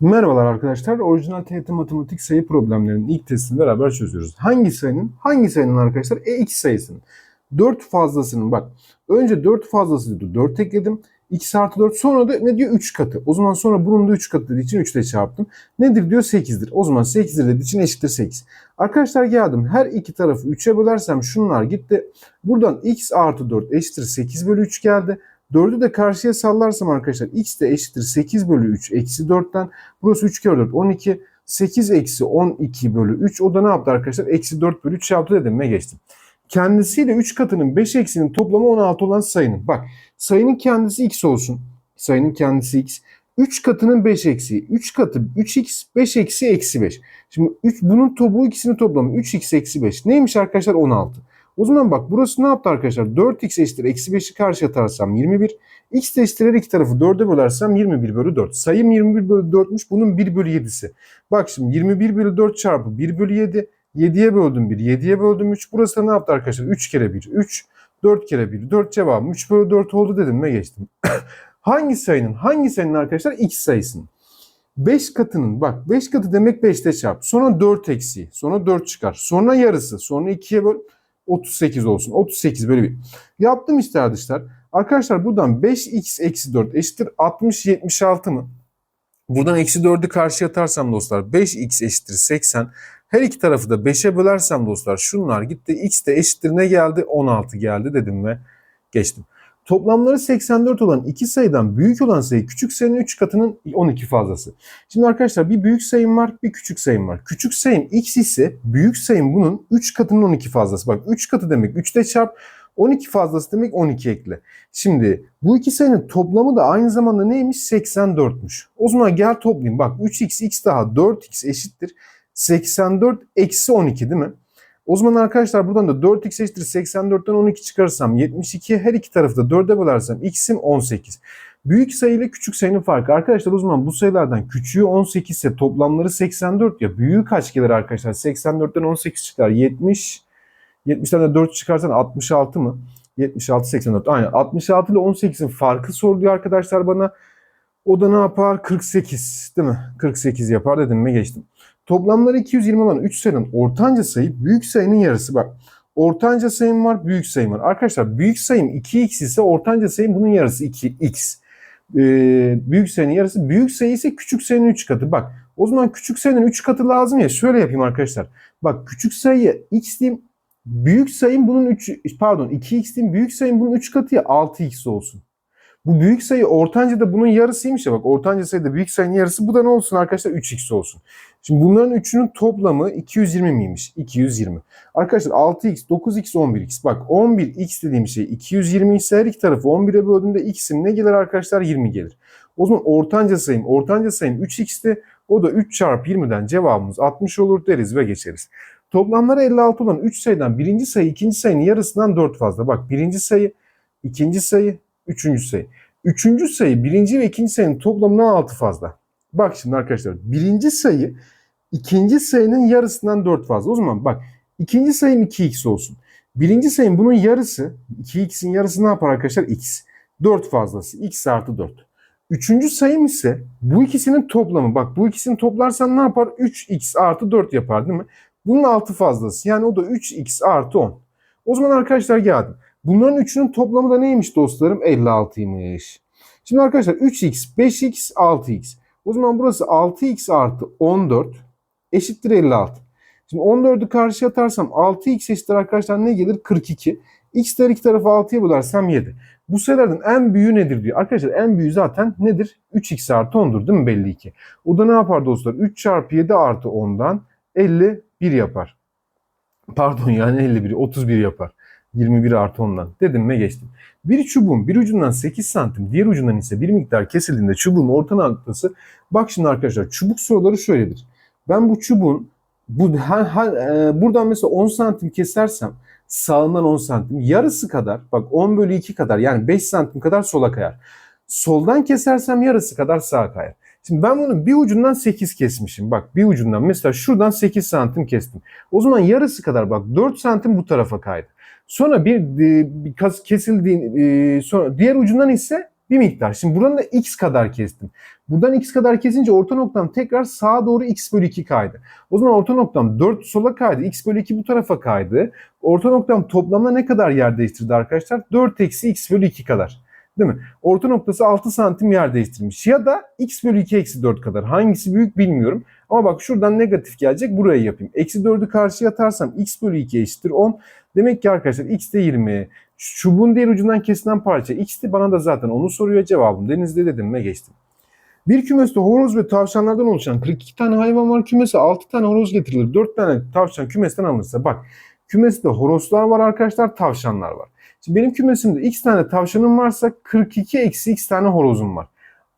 Merhabalar arkadaşlar. Orijinal TYT matematik sayı problemlerinin ilk testini beraber çözüyoruz. Hangi sayının? Hangi sayının arkadaşlar? E2 sayısının. 4 fazlasının bak. Önce 4 fazlası diyordu. 4 ekledim. x artı 4. Sonra da ne diyor? 3 katı. O zaman sonra bunun da 3 katı dediği için 3 ile çarptım. Nedir diyor? 8'dir. O zaman 8'dir dediği için eşittir 8. Arkadaşlar geldim. Her iki tarafı 3'e bölersem şunlar gitti. Buradan x artı 4 eşittir 8 bölü 3 geldi. 4'ü de karşıya sallarsam arkadaşlar x de eşittir 8 bölü 3 eksi 4'ten. Burası 3 kere 4 12. 8 eksi 12 bölü 3 o da ne yaptı arkadaşlar? Eksi 4 bölü 3 yaptı dedim ve geçtim. Kendisiyle 3 katının 5 eksinin toplamı 16 olan sayının. Bak sayının kendisi x olsun. Sayının kendisi x. 3 katının 5 eksiği. 3 katı 3x 5 eksi eksi 5. Şimdi 3, bunun to, bu ikisinin toplamı 3x eksi 5. Neymiş arkadaşlar? 16. O zaman bak burası ne yaptı arkadaşlar? 4x eşittir eksi 5'i karşı atarsam 21. x eşittir iki tarafı 4'e bölersem 21 bölü 4. Sayım 21 bölü 4'müş bunun 1 bölü 7'si. Bak şimdi 21 bölü 4 çarpı 1 bölü 7. 7'ye böldüm 1, 7'ye böldüm 3. Burası da ne yaptı arkadaşlar? 3 kere 1, 3. 4 kere 1, 4 cevabım 3 bölü 4 oldu dedim ve geçtim. hangi sayının? Hangi sayının arkadaşlar? X sayısının. 5 katının bak 5 katı demek 5'te çarp. Sonra 4 eksi. Sonra 4 çıkar. Sonra yarısı. Sonra 2'ye böl. 38 olsun. 38 bölü 1. Yaptım işte arkadaşlar. Arkadaşlar buradan 5x eksi 4 eşittir 60 76 mı? Buradan eksi 4'ü karşıya atarsam dostlar 5x eşittir 80. Her iki tarafı da 5'e bölersem dostlar şunlar gitti. x de eşittir ne geldi? 16 geldi dedim ve geçtim. Toplamları 84 olan iki sayıdan büyük olan sayı küçük sayının 3 katının 12 fazlası. Şimdi arkadaşlar bir büyük sayım var bir küçük sayım var. Küçük sayım x ise büyük sayım bunun 3 katının 12 fazlası. Bak 3 katı demek 3'te çarp 12 fazlası demek 12 ekle. Şimdi bu iki sayının toplamı da aynı zamanda neymiş? 84'müş. O zaman gel toplayayım. Bak 3x x daha 4x eşittir. 84 eksi 12 değil mi? O zaman arkadaşlar buradan da 4x eşittir 84'ten 12 çıkarırsam 72 her iki tarafı da 4'e bölersem x'im 18. Büyük sayı ile küçük sayının farkı. Arkadaşlar o zaman bu sayılardan küçüğü 18 ise toplamları 84 ya. Büyüğü kaç gelir arkadaşlar? 84'ten 18 çıkar. 70. 70'ten de 4 çıkarsan 66 mı? 76, 84. Aynen. 66 ile 18'in farkı soruluyor arkadaşlar bana. O da ne yapar? 48 değil mi? 48 yapar dedim mi geçtim. Toplamları 220 olan 3 sayının ortanca sayı büyük sayının yarısı. Bak ortanca sayım var, büyük sayım var. Arkadaşlar büyük sayım 2x ise ortanca sayım bunun yarısı 2x. Ee, büyük sayının yarısı. Büyük sayı ise küçük sayının 3 katı. Bak o zaman küçük sayının 3 katı lazım ya. Şöyle yapayım arkadaşlar. Bak küçük sayıya x diyeyim. Büyük sayım bunun 3 pardon 2x diyeyim. Büyük sayım bunun 3 katı ya 6x olsun. Bu büyük sayı ortanca da bunun yarısıymış ya bak ortanca sayıda büyük sayının yarısı bu da ne olsun arkadaşlar 3x olsun. Şimdi bunların üçünün toplamı 220 miymiş? 220. Arkadaşlar 6x, 9x, 11x. Bak 11x dediğim şey 220 ise her iki tarafı 11'e böldüğümde x'in ne gelir arkadaşlar? 20 gelir. O zaman ortanca sayım, ortanca sayım 3x'ti. O da 3 çarpı 20'den cevabımız 60 olur deriz ve geçeriz. Toplamları 56 olan 3 sayıdan birinci sayı ikinci sayının yarısından 4 fazla. Bak birinci sayı, ikinci sayı, üçüncü sayı. Üçüncü sayı birinci ve ikinci sayının toplamından 6 fazla. Bak şimdi arkadaşlar birinci sayı ikinci sayının yarısından 4 fazla. O zaman bak ikinci sayım 2x olsun. Birinci sayım bunun yarısı 2x'in yarısı ne yapar arkadaşlar? x. 4 fazlası x artı 4. Üçüncü sayım ise bu ikisinin toplamı. Bak bu ikisini toplarsan ne yapar? 3x artı 4 yapar değil mi? Bunun 6 fazlası. Yani o da 3x artı 10. O zaman arkadaşlar geldim. Bunların üçünün toplamı da neymiş dostlarım? 56'ymış. Şimdi arkadaşlar 3x, 5x, 6x. O zaman burası 6x artı 14 eşittir 56. Şimdi 14'ü karşıya atarsam 6x eşittir arkadaşlar ne gelir? 42. x her iki tarafı 6'ya bölersem 7. Bu sayılardan en büyüğü nedir diyor. Arkadaşlar en büyüğü zaten nedir? 3x artı 10'dur değil mi belli ki? O da ne yapar dostlar? 3 çarpı 7 artı 10'dan 51 yapar. Pardon yani 51, 31 yapar. 21 artı 10'dan dedim ve geçtim. Bir çubuğun bir ucundan 8 santim diğer ucundan ise bir miktar kesildiğinde çubuğun orta noktası bak şimdi arkadaşlar çubuk soruları şöyledir. Ben bu çubuğun bu ha, ha, e, buradan mesela 10 santim kesersem sağından 10 santim yarısı kadar bak 10 bölü 2 kadar yani 5 santim kadar sola kayar. Soldan kesersem yarısı kadar sağa kayar. Şimdi ben bunun bir ucundan 8 kesmişim. Bak bir ucundan mesela şuradan 8 santim kestim. O zaman yarısı kadar bak 4 santim bu tarafa kaydı. Sonra bir, bir kesildiğin sonra diğer ucundan ise Bir miktar. Şimdi buradan da x kadar kestim. Buradan x kadar kesince orta noktam tekrar sağa doğru x bölü 2 kaydı. O zaman orta noktam 4 sola kaydı. x bölü 2 bu tarafa kaydı. Orta noktam toplamda ne kadar yer değiştirdi arkadaşlar? 4 eksi x bölü 2 kadar. Değil mi? Orta noktası 6 santim yer değiştirmiş. Ya da x bölü 2 eksi 4 kadar. Hangisi büyük bilmiyorum. Ama bak şuradan negatif gelecek. Burayı yapayım. Eksi 4'ü karşıya atarsam x bölü 2 eşittir 10. Demek ki arkadaşlar x de 20. Çubuğun diğer ucundan kesilen parça x'ti. Bana da zaten onu soruyor cevabım. Denizde dedim ve geçtim. Bir kümeste horoz ve tavşanlardan oluşan 42 tane hayvan var. Kümese 6 tane horoz getirilir. 4 tane tavşan kümesten alınırsa bak kümeste horozlar var arkadaşlar tavşanlar var. Şimdi benim kümesimde x tane tavşanım varsa 42 eksi x tane horozum var.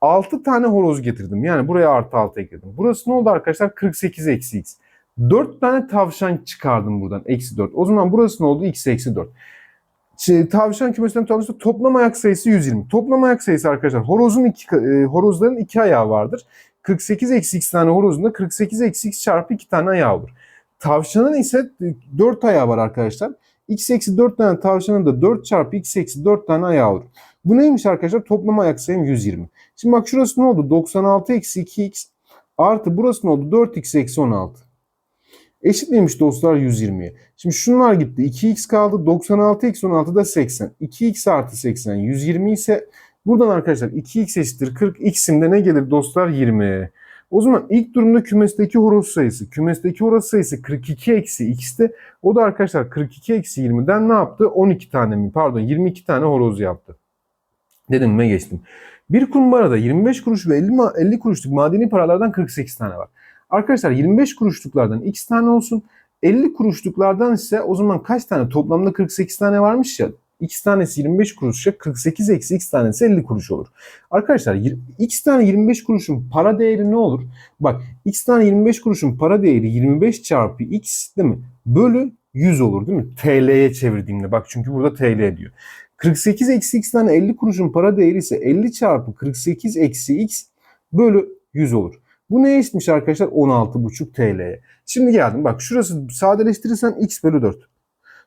6 tane horoz getirdim. Yani buraya artı 6 ekledim. Burası ne oldu arkadaşlar? 48 eksi x. 4 tane tavşan çıkardım buradan. Eksi 4. O zaman burası ne oldu? x eksi 4. Şimdi, tavşan kümesinden tanıştı. Toplam ayak sayısı 120. Toplam ayak sayısı arkadaşlar horozun iki, e, horozların iki ayağı vardır. 48 eksi x tane horozun da 48 eksi x çarpı 2 tane ayağı olur. Tavşanın ise 4 ayağı var arkadaşlar. X eksi 4 tane tavşanın da 4 çarpı x eksi 4 tane ayağı olur. Bu neymiş arkadaşlar? Toplam ayak sayım 120. Şimdi bak şurası ne oldu? 96 eksi 2x artı burası ne oldu? 4x eksi 16. Eşit miymiş dostlar 120'ye? Şimdi şunlar gitti. 2x kaldı. 96 eksi 16 da 80. 2x artı 80 120 ise buradan arkadaşlar 2x eşittir 40. X'imde ne gelir dostlar? 20. O zaman ilk durumda kümesteki horoz sayısı. Kümesteki horoz sayısı 42 eksi x'ti. O da arkadaşlar 42 eksi 20'den ne yaptı? 12 tane mi? Pardon 22 tane horoz yaptı. Dedim ve geçtim. Bir kumbarada 25 kuruş ve 50, ma- 50 kuruşluk madeni paralardan 48 tane var. Arkadaşlar 25 kuruşluklardan x tane olsun. 50 kuruşluklardan ise o zaman kaç tane? Toplamda 48 tane varmış ya. X tanesi 25 kuruşa 48 eksi x tanesi 50 kuruş olur. Arkadaşlar x tane 25 kuruşun para değeri ne olur? Bak x tane 25 kuruşun para değeri 25 çarpı x değil mi? Bölü 100 olur değil mi? TL'ye çevirdiğimde bak çünkü burada TL diyor. 48 eksi x tane 50 kuruşun para değeri ise 50 çarpı 48 eksi x bölü 100 olur. Bu ne eşitmiş arkadaşlar? 16,5 TL'ye. Şimdi geldim. Bak şurası sadeleştirirsem x bölü 4.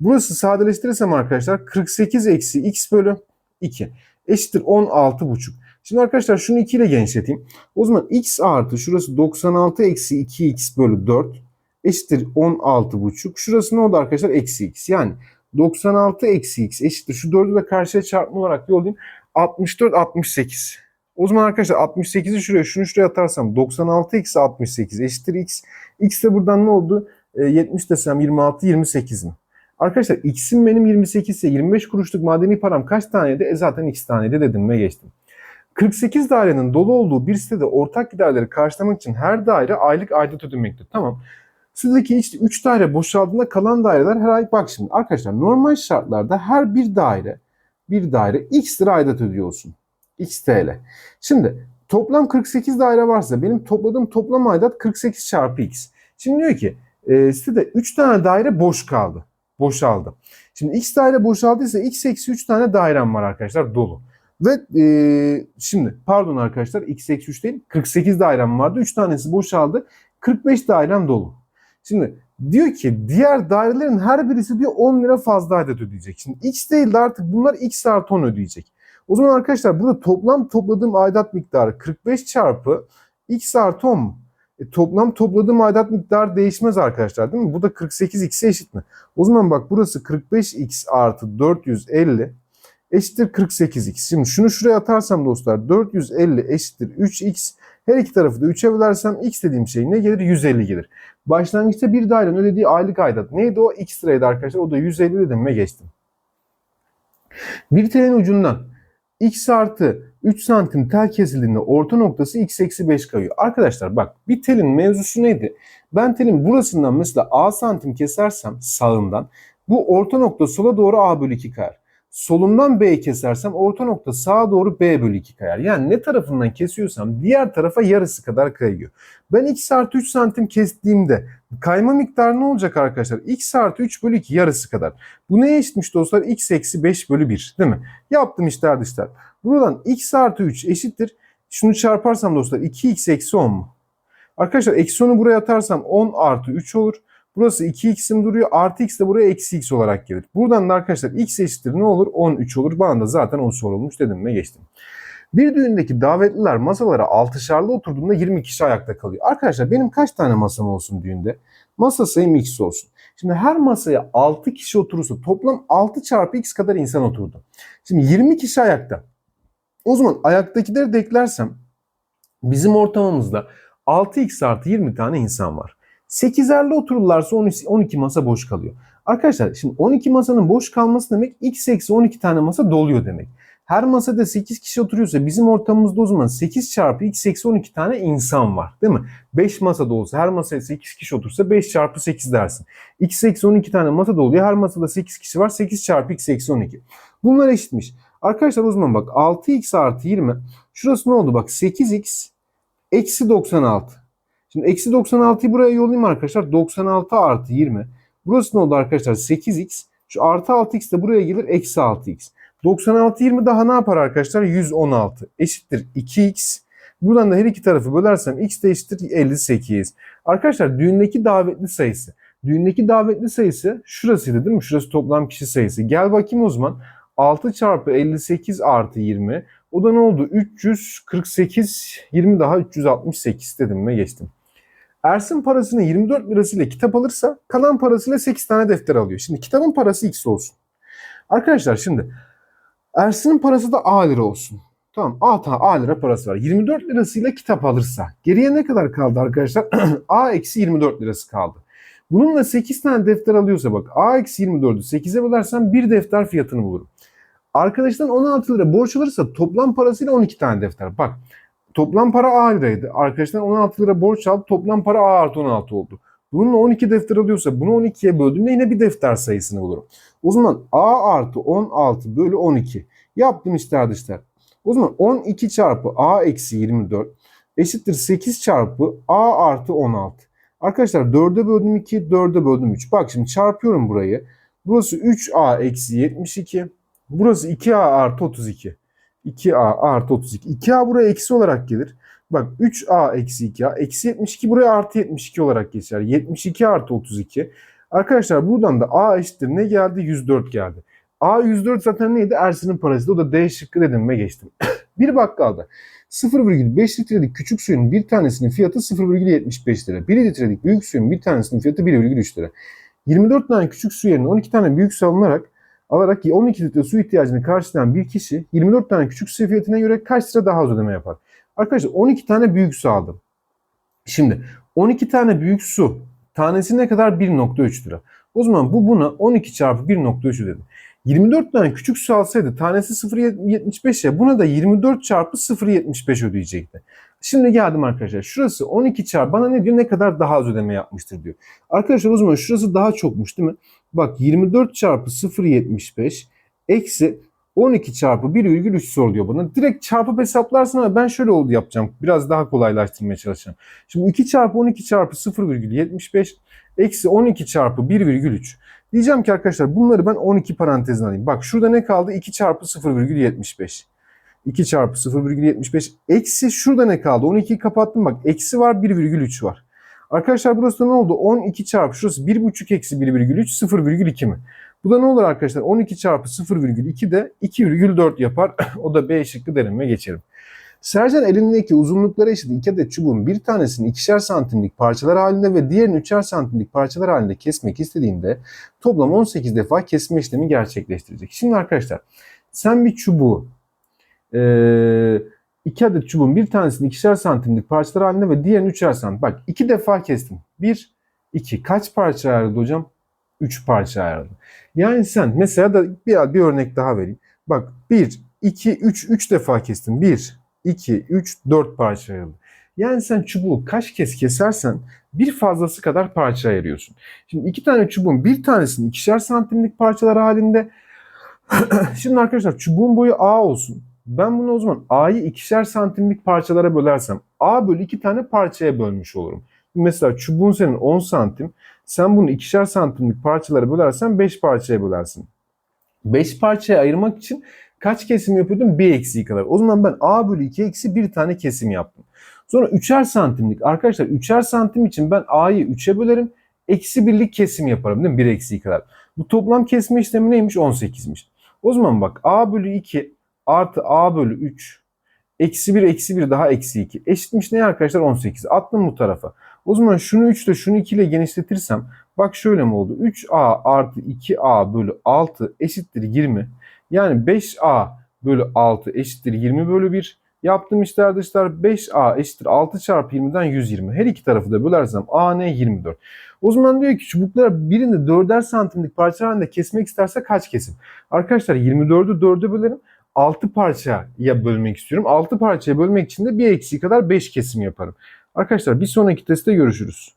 Burası sadeleştirirsem arkadaşlar 48 eksi x bölü 2 eşittir 16,5. Şimdi arkadaşlar şunu 2 ile genişleteyim. O zaman x artı şurası 96 eksi 2x bölü 4 eşittir 16,5. Şurası ne oldu arkadaşlar? Eksi x. Yani 96 eksi x eşittir. Şu 4'ü de karşıya çarpma olarak yollayayım. 64, 68. O zaman arkadaşlar 68'i şuraya şunu şuraya atarsam 96 eksi 68 eşittir x. X de buradan ne oldu? E, 70 desem 26, 28 mi? Arkadaşlar x'im benim 28 ise 25 kuruşluk madeni param kaç taneydi? E zaten x taneydi dedim ve geçtim. 48 dairenin dolu olduğu bir sitede ortak giderleri karşılamak için her daire aylık aidat ödemektedir. Tamam. Sitedeki işte 3 daire boşaldığında kalan daireler her ay bak şimdi arkadaşlar normal şartlarda her bir daire bir daire x lira aidat ödüyorsun. x TL. Şimdi toplam 48 daire varsa benim topladığım toplam aidat 48 çarpı x. Şimdi diyor ki e, sitede 3 tane daire boş kaldı. Boşaldı. Şimdi x daire boşaldıysa x eksi 3 tane dairem var arkadaşlar dolu. Ve e, şimdi pardon arkadaşlar x eksi 3 değil 48 dairem vardı. 3 tanesi boşaldı. 45 dairem dolu. Şimdi diyor ki diğer dairelerin her birisi diyor 10 lira fazla aidat ödeyecek. Şimdi x değil de artık bunlar x artı 10 ödeyecek. O zaman arkadaşlar burada toplam topladığım aidat miktarı 45 çarpı x artı 10 mu? E, toplam topladığım aidat miktarı değişmez arkadaşlar değil mi? Bu da 48x'e eşit mi? O zaman bak burası 45x artı 450 eşittir 48x. Şimdi şunu şuraya atarsam dostlar 450 eşittir 3x. Her iki tarafı da 3'e bölersem x dediğim şey ne gelir? 150 gelir. Başlangıçta bir dairenin ödediği aylık aidat. Neydi o? X liraydı arkadaşlar. O da 150 dedim ve geçtim. Bir telin ucundan x artı 3 santim tel kesildiğinde orta noktası x eksi 5 kayıyor. Arkadaşlar bak bir telin mevzusu neydi? Ben telin burasından mesela a santim kesersem sağından bu orta nokta sola doğru a bölü 2 kayar. Solumdan b'yi kesersem orta nokta sağa doğru b bölü 2 kayar. Yani ne tarafından kesiyorsam diğer tarafa yarısı kadar kayıyor. Ben x artı 3 santim kestiğimde kayma miktarı ne olacak arkadaşlar? x artı 3 bölü 2 yarısı kadar. Bu neye eşitmiş dostlar? x eksi 5 bölü 1 değil mi? Yaptım işler dışlar. Buradan x artı 3 eşittir. Şunu çarparsam dostlar 2x eksi 10 mu? Arkadaşlar eksi 10'u buraya atarsam 10 artı 3 olur. Burası 2x'im duruyor. Artı x de buraya eksi x olarak gelir. Buradan da arkadaşlar x eşittir ne olur? 13 olur. Bana da zaten 10 sorulmuş dedim ve geçtim. Bir düğündeki davetliler masalara altışarlı oturduğunda 20 kişi ayakta kalıyor. Arkadaşlar benim kaç tane masam olsun düğünde? Masa sayım x olsun. Şimdi her masaya 6 kişi oturursa toplam 6 çarpı x kadar insan oturdu. Şimdi 20 kişi ayakta. O zaman ayaktakileri de eklersem bizim ortamımızda 6x artı 20 tane insan var. 8'erli otururlarsa 12 12 masa boş kalıyor. Arkadaşlar şimdi 12 masanın boş kalması demek x eksi 12 tane masa doluyor demek. Her masada 8 kişi oturuyorsa bizim ortamımızda o zaman 8 çarpı x eksi 12 tane insan var değil mi? 5 masada olsa her masaya 8 kişi otursa 5 çarpı 8 dersin. x eksi 12 tane masada oluyor. Her masada 8 kişi var. 8 çarpı x eksi 12. Bunlar eşitmiş. Arkadaşlar o zaman bak 6x artı 20. Şurası ne oldu bak 8x eksi 96. Şimdi eksi 96'yı buraya yollayayım arkadaşlar. 96 artı 20. Burası ne oldu arkadaşlar? 8x. Şu artı 6x de buraya gelir. Eksi 6x. 96 20 daha ne yapar arkadaşlar? 116 eşittir 2x. Buradan da her iki tarafı bölersem x de eşittir 58. Arkadaşlar düğündeki davetli sayısı. Düğündeki davetli sayısı şurasıydı değil mi? Şurası toplam kişi sayısı. Gel bakayım o zaman. 6 çarpı 58 artı 20. O da ne oldu? 348, 20 daha 368 dedim ve geçtim. Ersin parasını 24 lirasıyla kitap alırsa kalan parasıyla 8 tane defter alıyor. Şimdi kitabın parası x olsun. Arkadaşlar şimdi Ersin'in parası da A lira olsun. Tamam A, ta, A lira parası var. 24 lirasıyla kitap alırsa geriye ne kadar kaldı arkadaşlar? A eksi 24 lirası kaldı. Bununla 8 tane defter alıyorsa bak A eksi 24'ü 8'e bölersem bir defter fiyatını bulurum. Arkadaştan 16 lira borç alırsa toplam parasıyla 12 tane defter. Bak toplam para A liraydı. Arkadaştan 16 lira borç aldı. Toplam para A artı 16 oldu. Bununla 12 defter alıyorsa bunu 12'ye böldüğümde yine bir defter sayısını bulurum. O zaman A artı 16 bölü 12. Yaptım işte dışlar. O zaman 12 çarpı A eksi 24 eşittir 8 çarpı A artı 16. Arkadaşlar 4'e böldüm 2, 4'e böldüm 3. Bak şimdi çarpıyorum burayı. Burası 3A eksi 72. Burası 2A artı 32. 2A artı 32. 2A buraya eksi olarak gelir. Bak 3A eksi 2A. Eksi 72 buraya artı 72 olarak geçer. 72 artı 32. Arkadaşlar buradan da A eşittir ne geldi? 104 geldi. A 104 zaten neydi? Ersin'in parası. O da D şıkkı dedim ve geçtim. bir bakkalda 0,5 litrelik küçük suyun bir tanesinin fiyatı 0,75 lira. 1 litrelik büyük suyun bir tanesinin fiyatı 1,3 lira. 24 tane küçük su yerine 12 tane büyük su alınarak alarak 12 litre su ihtiyacını karşılayan bir kişi 24 tane küçük su fiyatına göre kaç lira daha az ödeme yapar? Arkadaşlar 12 tane büyük su aldım. Şimdi 12 tane büyük su tanesi ne kadar? 1.3 lira. O zaman bu buna 12 çarpı 1.3 dedim. 24 tane küçük su alsaydı tanesi 0.75 ya buna da 24 çarpı 0.75 ödeyecekti. Şimdi geldim arkadaşlar. Şurası 12 çarpı bana ne diyor? Ne kadar daha az ödeme yapmıştır diyor. Arkadaşlar o zaman şurası daha çokmuş değil mi? Bak 24 çarpı 0.75 eksi 12 çarpı 1,3 soruluyor bana. Direkt çarpıp hesaplarsın ama ben şöyle oldu yapacağım. Biraz daha kolaylaştırmaya çalışacağım. Şimdi 2 çarpı 12 çarpı 0,75 eksi 12 çarpı 1,3. Diyeceğim ki arkadaşlar bunları ben 12 parantezine alayım. Bak şurada ne kaldı? 2 çarpı 0,75. 2 çarpı 0,75 eksi şurada ne kaldı? 12'yi kapattım bak. Eksi var 1,3 var. Arkadaşlar burası ne oldu? 12 çarpı şurası 1,5 eksi 1,3 0,2 mi? Bu da ne olur arkadaşlar? 12 çarpı 0,2 de 2,4 yapar. o da B şıkkı derim ve geçerim. Sercan elindeki uzunlukları eşit iki adet çubuğun bir tanesini ikişer santimlik parçalar halinde ve diğerini üçer santimlik parçalar halinde kesmek istediğinde toplam 18 defa kesme işlemi gerçekleştirecek. Şimdi arkadaşlar sen bir çubuğu ee, iki adet çubuğun bir tanesini ikişer santimlik parçalar halinde ve diğerini üçer santim. Bak iki defa kestim. Bir, iki. Kaç parça ayrıldı hocam? Üç parça ayrıldı. Yani sen mesela da bir, bir örnek daha vereyim. Bak bir, iki, üç, üç defa kestim. Bir, 2, 3, 4 parça ayrıldı. Yani sen çubuğu kaç kez kesersen bir fazlası kadar parça ayırıyorsun. Şimdi iki tane çubuğun bir tanesini ikişer santimlik parçalar halinde. Şimdi arkadaşlar çubuğun boyu A olsun. Ben bunu o zaman A'yı ikişer santimlik parçalara bölersem A bölü iki tane parçaya bölmüş olurum. Mesela çubuğun senin 10 santim. Sen bunu ikişer santimlik parçalara bölersen 5 parçaya bölersin. 5 parçaya ayırmak için kaç kesim yapıyordum? Bir eksiği kadar. O zaman ben A bölü 2 eksi bir tane kesim yaptım. Sonra 3'er santimlik. Arkadaşlar 3'er santim için ben A'yı 3'e bölerim. Eksi birlik kesim yaparım değil mi? Bir eksiği kadar. Bu toplam kesme işlemi neymiş? 18'miş. O zaman bak A bölü 2 artı A bölü 3 Eksi 1 eksi 1 daha eksi 2. Eşitmiş ne arkadaşlar? 18. Attım bu tarafa. O zaman şunu 3 ile şunu 2 ile genişletirsem bak şöyle mi oldu? 3a artı 2a bölü 6 eşittir 20. Yani 5a bölü 6 eşittir 20 bölü 1. Yaptığım işler arkadaşlar 5a eşittir 6 çarpı 20'den 120. Her iki tarafı da bölersem a ne 24. O zaman diyor ki çubukları birinde 4'er santimlik parça halinde kesmek isterse kaç kesim? Arkadaşlar 24'ü 4'e bölerim. 6 parçaya bölmek istiyorum. 6 parçaya bölmek için de bir eksiği kadar 5 kesim yaparım. Arkadaşlar bir sonraki testte görüşürüz.